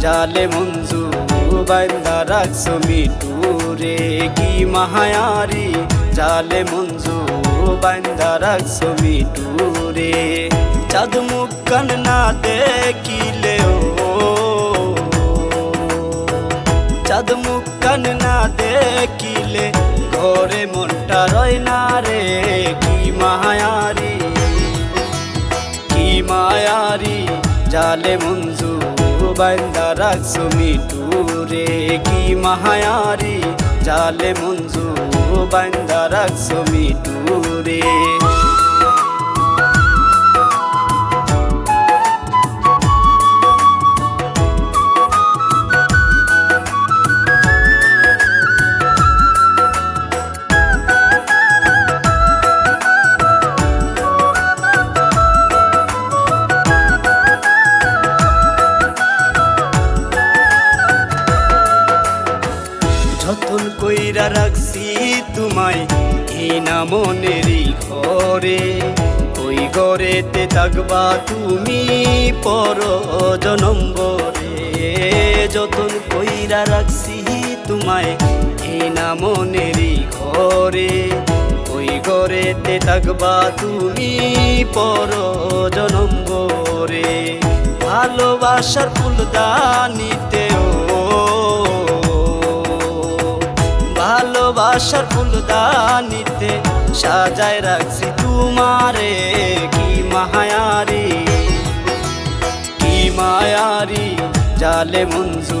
জালে মঞ্জু বাইন্দা রাখছো মিটুরে কি মাহায়ারি? জালে মঞ্জু বাইন্দা রাখছো মিটুরে চাঁদ মুখ কান না দেখিলে ও। চাঁদ মুখ কান না দেখিলে ঘরে মনটা রয় না রে, কি মায়ারি কি মায়ারি জালে মঞ্জু বাইন্দা রাখছো মিটুরে কি মাহায়ারি জালে মঞ্জু বাইন্দা রাখছো মিটুরে যতন কইরা রাখছি তোমায় না মনেরই ঘরে। ওই ঘরেতে থাকবা তুমি পর জনম্বরে যতন কইরা রাখছি তোমায় না মনেরই ঘরে। ওই ঘরেতে থাকবা তুমি পর জনম্বরে ভালোবাসার ফুলদানিতেও ভালোবাসার ফুলদানিতে সাজায় রাখছি তোমারে, কি মায়ারি কি মায়ারি, জালে মঞ্জু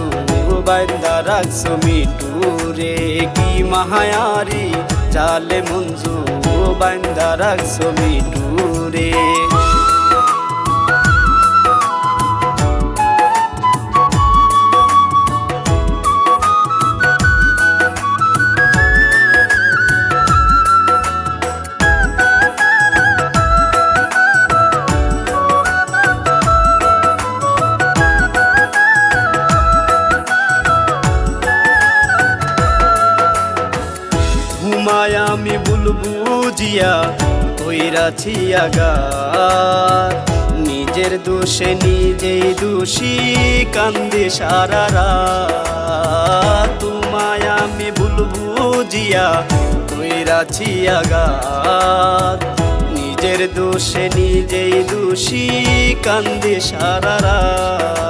বান্দা রাখছো মিটুরে কি মায়ারি, জালে মঞ্জু বান্দা রাখছো মিটুরে জিয়া কইরাছি আগার নিজের দোষে নিজেই দোষী, কান্দে সারা রাত। তোমায় আমি বুলবু জিয়া কইরাছি আগার নিজের দোষে নিজেই দোষী, কান্দে সারা রাত।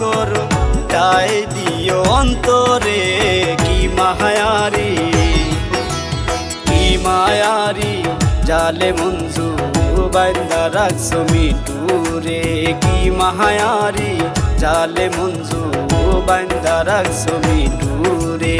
করো, তাই দিও অন্তরে কি মায়ারি কি মায়ারি, জালে মঞ্জু বান্দা রাখছো মিটুরে, কি মায়ারি, জালে মঞ্জু বান্দা রাখছো মিটুরে।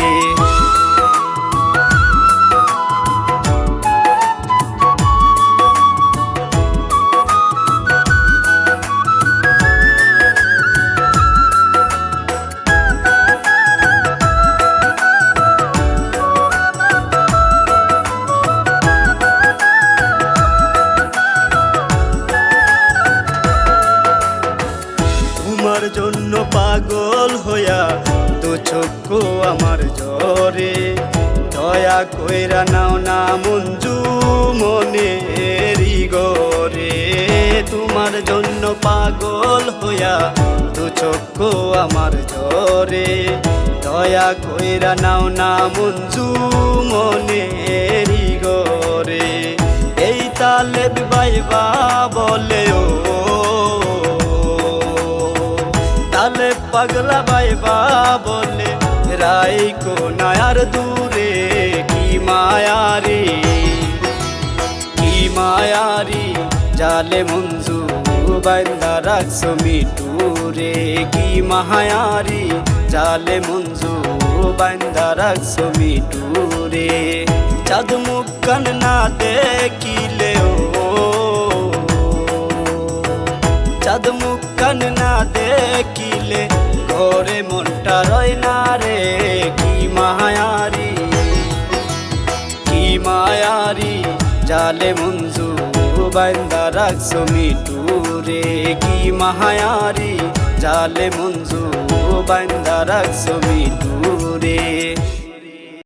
তোমার জন্য পাগল হইয়া দু চক্ষু আমার জ্বরে। দয়া কইরা নাও না মঞ্জু মনেরি গরে তোমার জন্য পাগল হইয়া দু চক্ষু আমার জ্বরে। দয়া কইরা নাও না মঞ্জু মনেরি গরে এই তালে বাইবা বলে ও তালে পাগলা বাইবা বলে, রাই কো নায়ার দূরে, কি মায়ারি কি মায়ারি জালে মঞ্জু বান্দা রাখছো মিটুরে কি মায়ারি জালে মঞ্জু বান্দা রাখছো মিটুরে চাঁদ মুখ কান না দেখিলে ও। চাঁদ মুখ কান না দেখিলে বান্দা রাখছো মিটুরে কি মাহায়ারি জালে মঞ্জু বান্দা রাখছো মিটুরে।